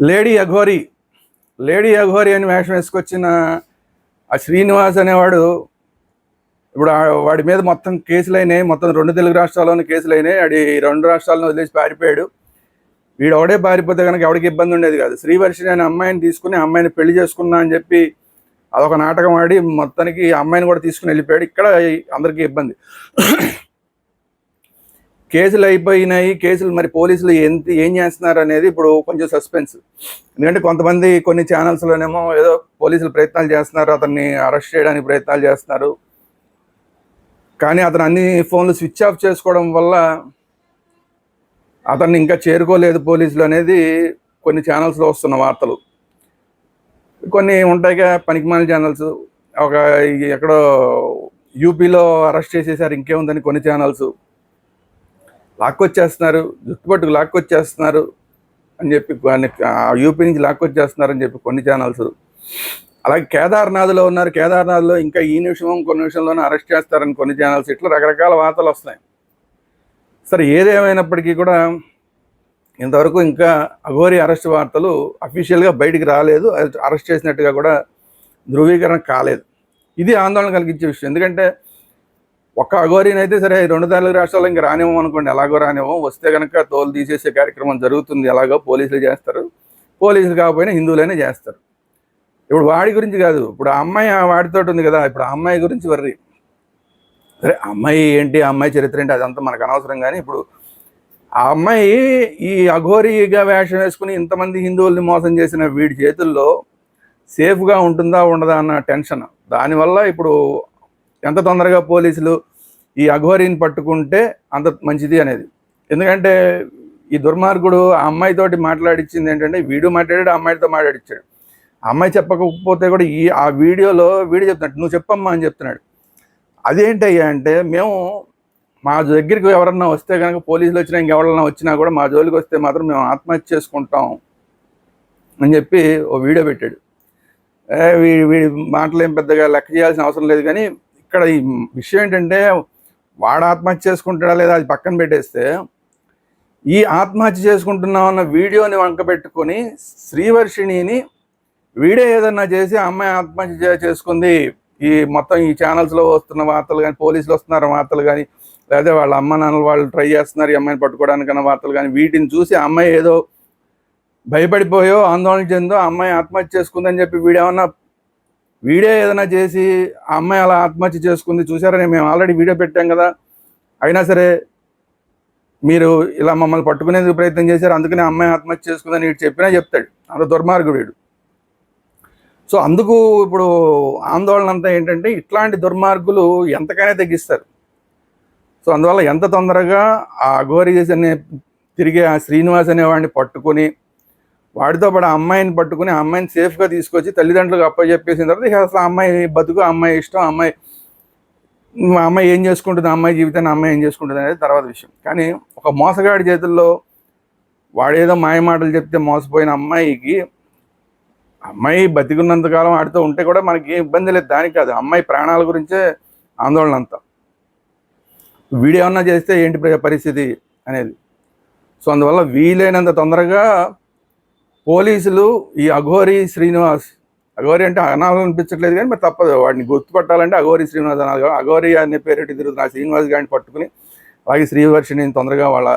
Lady Aghori lady Aghori అని వేషం వేసుకొచ్చిన ఆ శ్రీనివాస్ అనేవాడు ఇప్పుడు వాడి మీద మొత్తం కేసులు అయినాయి. మొత్తం రెండు తెలుగు రాష్ట్రాల్లోని కేసులు అయినాయి. వాడి రెండు రాష్ట్రాలను వదిలేసి పారిపోయాడు. వీడు ఒకడే పారిపోతే కనుక ఎవడికి ఇబ్బంది ఉండేది కాదు. శ్రీవర్షిని అనే అమ్మాయిని తీసుకుని ఆ అమ్మాయిని పెళ్ళి చేసుకున్నా అని చెప్పి అదొక నాటకం ఆడి మొత్తానికి అమ్మాయిని కూడా తీసుకుని వెళ్ళిపోయాడు. ఇక్కడ అందరికీ ఇబ్బంది. కేసులు అయిపోయినాయి కేసులు మరి పోలీసులు ఎంత ఏం చేస్తున్నారు అనేది ఇప్పుడు కొంచెం సస్పెన్స్ ఎందుకంటే కొంతమంది కొన్ని ఛానల్స్లోనేమో ఏదో పోలీసులు ప్రయత్నాలు చేస్తున్నారు అతన్ని అరెస్ట్ చేయడానికి ప్రయత్నాలు చేస్తున్నారు. కానీ అతను అన్ని ఫోన్లు స్విచ్ ఆఫ్ చేసుకోవడం వల్ల అతన్ని ఇంకా చేరుకోలేదు పోలీసులు అనేది కొన్ని ఛానల్స్లో వస్తున్న వార్తలు. కొన్ని ఉంటాయిగా పనికిమాల ఛానల్స్ ఒక ఎక్కడో యూపీలో అరెస్ట్ చేసేసారు ఇంకేముందని కొన్ని ఛానల్స్ లాక్కొచ్చేస్తున్నారు జుట్టుపట్టుకు లాక్కొచ్చేస్తున్నారు అని చెప్పి కొన్ని- యూపీ నుంచి లాక్కొచ్చేస్తున్నారు అని చెప్పి కొన్ని ఛానల్స్ అలాగే కేదార్నాథ్లో ఉన్నారు. కేదార్నాథ్లో ఇంకా ఈ నిమిషం కొన్ని నిమిషంలోనే అరెస్ట్ చేస్తారని కొన్ని ఛానల్స్ ఇట్లా రకరకాల వార్తలు వస్తున్నాయి. సరే ఏదేమైనప్పటికీ కూడా ఇంతవరకు ఇంకా అఘోరి అరెస్ట్ వార్తలు అఫీషియల్గా బయటికి రాలేదు. అరెస్ట్ చేసినట్టుగా కూడా ధృవీకరణ కాలేదు. ఇది ఆందోళన కలిగించే విషయం. ఎందుకంటే ఒక్క అఘోరిని అయితే సరే రెండు తెలుగు రాష్ట్రాలు ఇంకా రానివ్వం అనుకోండి. ఎలాగో రానివ్వం. వస్తే కనుక తోలు తీసేసే కార్యక్రమం జరుగుతుంది. ఎలాగో పోలీసులు చేస్తారు. పోలీసులు కాకపోయినా హిందువులైనా చేస్తారు. ఇప్పుడు వాడి గురించి కాదు. ఇప్పుడు ఆ అమ్మాయి ఆ వాడితో ఉంది కదా. ఇప్పుడు అమ్మాయి గురించి వర్రి. సరే అమ్మాయి ఏంటి? అమ్మాయి చరిత్ర ఏంటి? అదంతా మనకు అనవసరం కానీ ఇప్పుడు ఆ అమ్మాయి ఈ అఘోరీగా వేషం వేసుకుని ఇంతమంది హిందువుల్ని మోసం చేసిన వీడి చేతుల్లో సేఫ్గా ఉంటుందా ఉండదా అన్న టెన్షన్. దానివల్ల ఇప్పుడు ఎంత తొందరగా పోలీసులు ఈ అఘోరిని పట్టుకుంటే అంత మంచిది అనేది. ఎందుకంటే ఈ దుర్మార్గుడు ఆ అమ్మాయితోటి మాట్లాడిచ్చింది ఏంటంటే వీడు మాట్లాడాడు ఆ అమ్మాయితో మాట్లాడిచ్చాడు. ఆ అమ్మాయి చెప్పకపోతే కూడా ఈ ఆ వీడియోలో వీడియో చెప్తున్నాడు నువ్వు చెప్పమ్మా అని చెప్తున్నాడు. అదేంటయ్యా అంటే మేము మా దగ్గరికి ఎవరన్నా వస్తే కనుక పోలీసులు వచ్చినా ఇంకెవరన్నా వచ్చినా కూడా మా జోలికి వస్తే మాత్రం మేము ఆత్మహత్య చేసుకుంటాం అని చెప్పి ఓ వీడియో పెట్టాడు. వీడి వీడి మాటలు ఏం పెద్దగా లెక్క చేయాల్సిన అవసరం లేదు కానీ ఇక్కడ ఈ విషయం ఏంటంటే వాడు ఆత్మహత్య చేసుకుంటాడా లేదా అది పక్కన పెట్టేస్తే ఈ ఆత్మహత్య చేసుకుంటున్నాం అన్న వీడియోని వంక పెట్టుకొని శ్రీవర్షిణిని వీడే ఏదన్నా చేసి అమ్మాయి ఆత్మహత్య చేసుకుంది. ఈ మొత్తం ఈ ఛానల్స్లో వస్తున్న వార్తలు కానీ పోలీసులు వస్తున్నారు వార్తలు కానీ లేదా వాళ్ళ అమ్మ నాన్నలు వాళ్ళు ట్రై చేస్తున్నారు ఈ అమ్మాయిని పట్టుకోవడానికన్న వార్తలు కానీ వీటిని చూసి అమ్మాయి ఏదో భయపడిపోయో ఆందోళన చెందో అమ్మాయి ఆత్మహత్య చేసుకుందని చెప్పి వీడేమన్నా వీడియో ఏదైనా చేసి ఆ అమ్మాయి అలా ఆత్మహత్య చేసుకుంది చూసారని మేము ఆల్రెడీ వీడియో పెట్టాం కదా. అయినా సరే మీరు ఇలా మమ్మల్ని పట్టుకునేందుకు ప్రయత్నం చేశారు. అందుకనే అమ్మాయి ఆత్మహత్య చేసుకుందని వీడు చెప్పినా చెప్తాడు. అంత దుర్మార్గుడు వీడు. సో అందుకు ఇప్పుడు ఆందోళన అంతా ఏంటంటే ఇట్లాంటి దుర్మార్గులు ఎంతకైనా తగ్గిస్తారు. సో అందువల్ల ఎంత తొందరగా ఆ అఘోరీస్ అనే తిరిగే ఆ శ్రీనివాస్ అనేవాడిని పట్టుకొని వాడితో పాటు అమ్మాయిని పట్టుకుని అమ్మాయిని సేఫ్గా తీసుకొచ్చి తల్లిదండ్రులకు అప్పచెప్పేసిన తర్వాత ఇక అసలు అమ్మాయి బతుకు అమ్మాయి ఇష్టం అమ్మాయి అమ్మాయి ఏం చేసుకుంటుంది అమ్మాయి జీవితాన్ని అమ్మాయి ఏం చేసుకుంటుంది అనేది తర్వాత విషయం. కానీ ఒక మోసగాడి చేతుల్లో వాడేదో మాయ మాటలు చెప్తే మోసపోయిన అమ్మాయికి అమ్మాయి బతికున్నంతకాలం వాడితో ఉంటే కూడా మనకి ఏ ఇబ్బంది లేదు. దానికి కాదు అమ్మాయి ప్రాణాల గురించే ఆందోళన అంతా. వీడియో చేస్తే ఏంటి పరిస్థితి అనేది? సో అందువల్ల వీలైనంత తొందరగా పోలీసులు ఈ అఘోరి శ్రీనివాస్ అఘోరి అంటే అనాలనిపించట్లేదు కానీ మరి తప్పదు. వాడిని గుర్తుపట్టాలంటే అఘోరి శ్రీనివాస్ అనాలి అఘోరి అనే పేరెట్టి తిరుగుతున్న శ్రీనివాస్ గారిని పట్టుకుని అలాగే శ్రీవర్షిని తొందరగా వాళ్ళ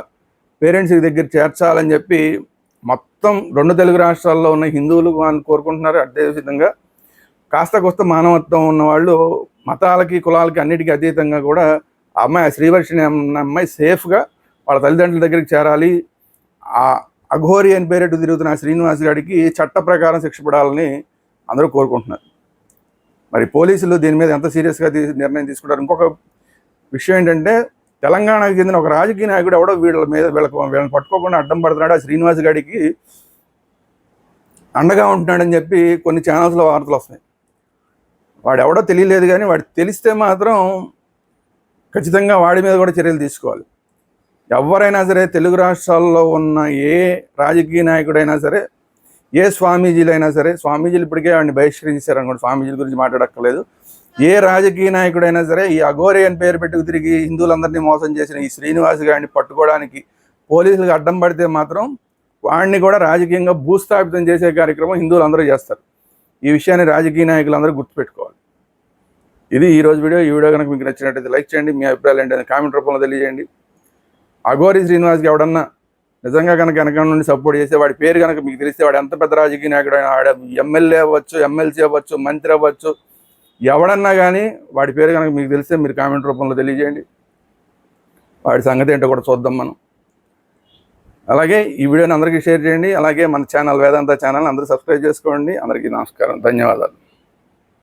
పేరెంట్స్ దగ్గర చేర్చాలని చెప్పి మొత్తం రెండు తెలుగు రాష్ట్రాల్లో ఉన్న హిందువులు వాళ్ళు కోరుకుంటున్నారు. అదే విధంగా కాస్త కొత్త మానవత్వం ఉన్న వాళ్ళు మతాలకి కులాలకి అన్నిటికీ అతీతంగా కూడా అమ్మాయి ఆ శ్రీవర్షిని అమ్మ అమ్మాయి సేఫ్గా వాళ్ళ తల్లిదండ్రుల దగ్గరికి చేరాలి. ఆ అఘోరి అని పేరెట్టు తిరుగుతున్న శ్రీనివాస్ గారికి చట్ట ప్రకారం శిక్ష పడాలని అందరూ కోరుకుంటున్నారు. మరి పోలీసులు దీని మీద ఎంత సీరియస్గా నిర్ణయం తీసుకుంటారు? ఇంకొక విషయం ఏంటంటే తెలంగాణకు చెందిన ఒక రాజకీయ నాయకుడు ఎవడో వీళ్ళ మీద వీళ్ళకు వీళ్ళని పట్టుకోకుండా అడ్డం పడుతున్నాడు. ఆ శ్రీనివాస్ గారికి అండగా ఉంటున్నాడని చెప్పి కొన్ని ఛానల్స్లో వార్తలు వస్తున్నాయి. వాడు ఎవడో తెలియలేదు కానీ వాడు తెలిస్తే మాత్రం ఖచ్చితంగా వాడి మీద కూడా చర్యలు తీసుకోవాలి. ఎవరైనా సరే తెలుగు రాష్ట్రాల్లో ఉన్న ఏ రాజకీయ నాయకుడైనా సరే ఏ స్వామీజీలైనా సరే స్వామీజీలు ఇప్పటికే వాడిని బహిష్కరించారు అనుకోండి స్వామీజీల గురించి మాట్లాడక్కర్లేదు. ఏ రాజకీయ నాయకుడైనా సరే ఈ అఘోరి అని పేరు పెట్టుకు తిరిగి హిందువులందరినీ మోసం చేసిన ఈ శ్రీనివాస్ గారిని పట్టుకోవడానికి పోలీసులకు అడ్డం పడితే మాత్రం వాడిని కూడా రాజకీయంగా భూస్థాపితం చేసే కార్యక్రమం హిందువులందరూ చేస్తారు. ఈ విషయాన్ని రాజకీయ నాయకులందరూ గుర్తుపెట్టుకోవాలి. ఇది ఈ రోజు వీడియో. ఈ వీడియో కనుక మీకు నచ్చినట్టయితే లైక్ చేయండి. మీ అభిప్రాయాలు ఏంటంటే కామెంట్ రూపంలో తెలియజేయండి. అఘోరి శ్రీనివాస్కి ఎవడన్నా నిజంగా కనుక వెనక నుండి సపోర్ట్ చేస్తే వాడి పేరు కనుక మీకు తెలిస్తే వాడు ఎంత పెద్ద రాజకీయ నాయకుడు ఆడ ఎమ్మెల్యే అవ్వచ్చు ఎమ్మెల్సీ అవ్వచ్చు మంత్రి అవ్వచ్చు ఎవడన్నా కానీ వాడి పేరు కనుక మీకు తెలిస్తే మీరు కామెంట్ రూపంలో తెలియజేయండి. వాడి సంగతి ఏంటో కూడా చూద్దాం మనం. అలాగే ఈ వీడియోని అందరికీ షేర్ చేయండి. అలాగే మన ఛానల్ వేదాంత ఛానల్ అందరూ సబ్స్క్రైబ్ చేసుకోండి. అందరికీ నమస్కారం. ధన్యవాదాలు.